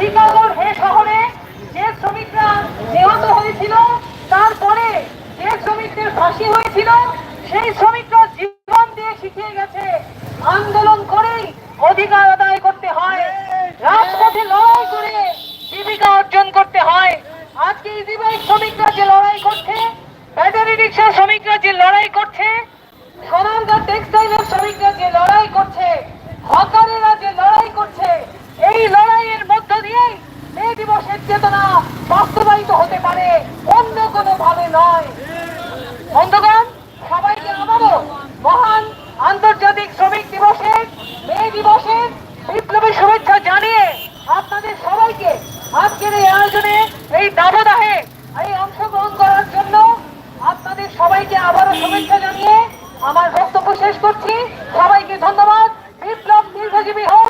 শিকাগোর হে শহরে যে শ্রমিকরা নিহত হয়েছিল, তারপরে যে শ্রমিকদের ফাঁসি হয়েছিল, সেই শ্রমিকরা জীবন দিয়ে শিখিয়ে গেছে, আন্দোলন করেই অধিকার আদায় করতে হয়, রাজপথে লড়াই করে জীবিকা অর্জন করতে হয়। আজকে ইজিবাই শ্রমিকরা যে লড়াই করছে ব্যাটারি রিক্সা শ্রমিকরা যে লড়াই করছে সোনারগাঁ টেক্সটাইলের শ্রমিকরা যে লড়াই করছে, হকারেরা যে লড়াই করছে এই লড়াইয়ের মধ্য দিয়েই মে দিবসের চেতনা বাস্তবায়িত হতে পারে, অন্য কোনো ভাবে নয়। বন্ধুগণ, সবাইকে আবারও মহান আন্তর্জাতিক শ্রমিক দিবসের, মে দিবসের বিপ্লবী শুভেচ্ছা জানিয়ে আপনাদের সবাইকে আজকের এই আয়োজনে এই দাবদাহে এই অংশগ্রহণ করার জন্য আপনাদের সবাইকে আবারও শুভেচ্ছা জানিয়ে আমার বক্তব্য শেষ করছি। সবাইকে ধন্যবাদ। বিপ্লব দীর্ঘজীবী হোক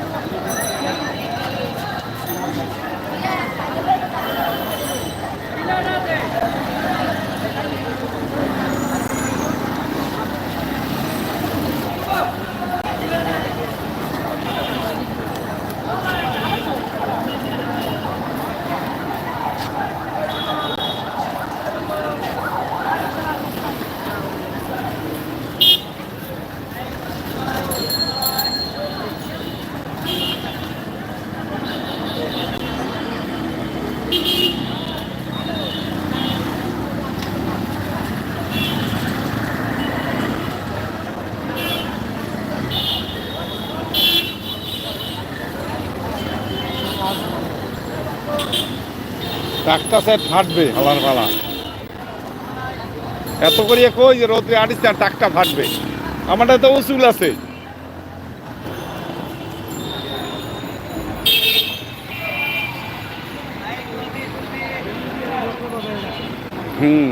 টাকটা সাহেব ফাটবে, হালার পালা। এত করে কই যে রোদ্রে আড়িস আর টাকটা ফাটবে? আমারটা তো উসুল আছে। হুম।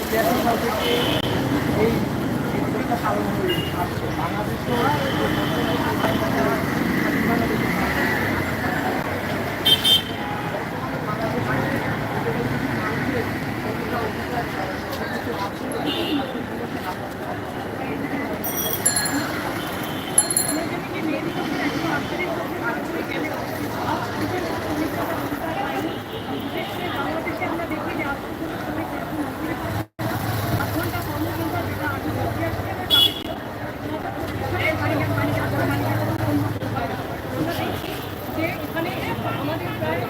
ছিয়াশি সাল থেকে এই বাংলাদেশ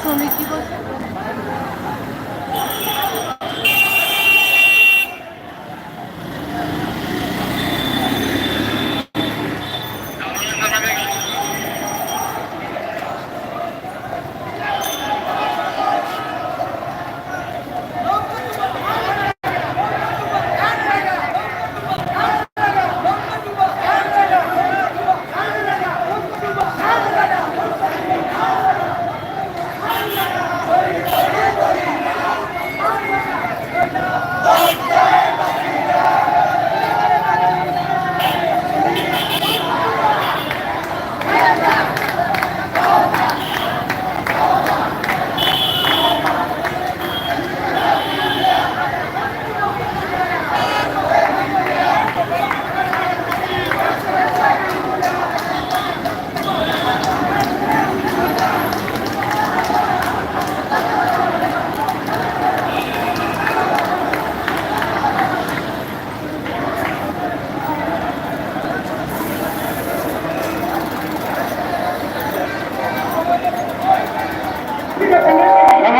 শ্রমিক দিবস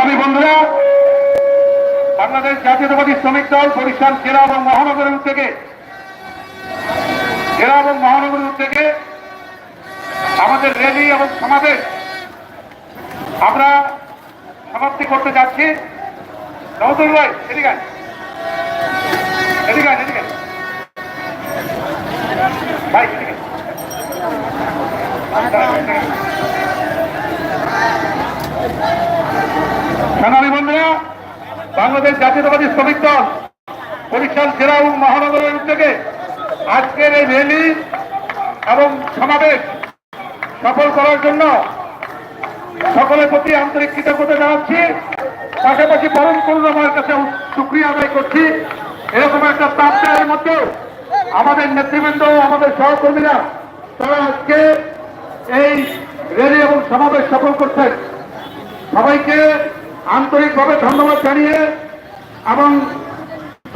সংগ্রামী বন্ধুরা বাংলাদেশ জাতীয়তাবাদী শ্রমিক দল বরিশাল জেলা এবং মহানগরের উদ্যোগে জেলা এবং মহানগরের উদ্যোগে আমাদের র্যালি এবং সমাবেশ আমরা সমাপ্তি করতে যাচ্ছি নবতুল ভাই, এদিকে। এদিকে ভাই। বন্ধুরা বাংলাদেশ জাতীয়তাবাদী শ্রমিক দল, বরিশাল জেলা এবং মহানগরের উদ্যোগে আজকের এই র্যালি এবং সমাবেশ সফল করার জন্য সকলের প্রতি আন্তরিক কৃতজ্ঞতা জানাচ্ছি। পাশাপাশি পরম করুণাময়ের কাছে সুক্রিয়া আদায় করছি। এরকম একটা তাপের মধ্যে আমাদের নেতৃবৃন্দ আমাদের সহকর্মীরা তারা আজকে এই র্যালি এবং সমাবেশ সফল করছেন। সবাইকে আন্তরিকভাবে ধন্যবাদ জানিয়ে এবং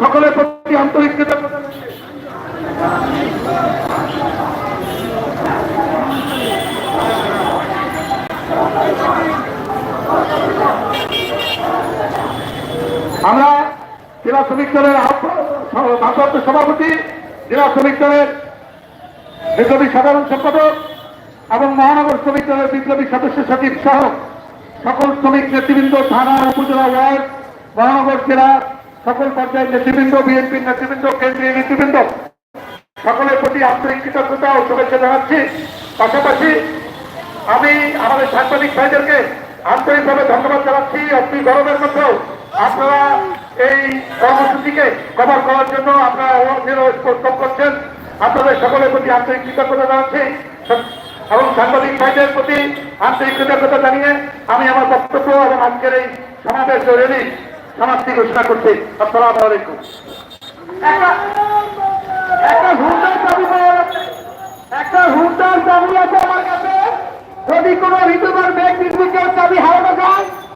সকলের প্রতি আন্তরিক আমরা জেলা শ্রমিক দলের ভারপ্রাপ্ত সভাপতি, জেলা শ্রমিক দলের বিপ্লবী সাধারণ সম্পাদক এবং মহানগর শ্রমিক দলের বিপ্লবী সদস্য সচিব সহ সকল শ্রমিক নেতৃবৃন্দ, থানা, উপজেলা ওয়ার্ড, মহানগর জেলা, সকল পর্যায়ের নেতৃবৃন্দ, বিএনপির নেতৃবৃন্দ, কেন্দ্রীয় নেতৃবৃন্দ, সকলের প্রতি আন্তরিক কৃতজ্ঞতা ও শুভেচ্ছা জানাচ্ছি। পাশাপাশি আমি আমাদের সাংবাদিক ভাইদেরকে আন্তরিকভাবে ধন্যবাদ জানাচ্ছি। অতি গরমের মধ্যেও আপনারা এই কর্মসূচিকে কভার করার জন্য আপনারা পরিশ্রম করছেন। আপনাদের সকলের প্রতি আন্তরিক কৃতজ্ঞতা জানাচ্ছি। এবং সাংবাদিক ভাইদের প্রতি আন্তরিক কৃতজ্ঞতা জানিয়ে আমি আমার বক্তব্য এবং আজকের এই সমাবেশ রেলি সমাপ্তি ঘোষণা করছি। আসসালাম আলাইকুম। একটা একটা দাবি একটা আছে আমার কাছে। যদি কোনো ঋতুবার ব্যক্তির দিকে চাবি হারানো যায়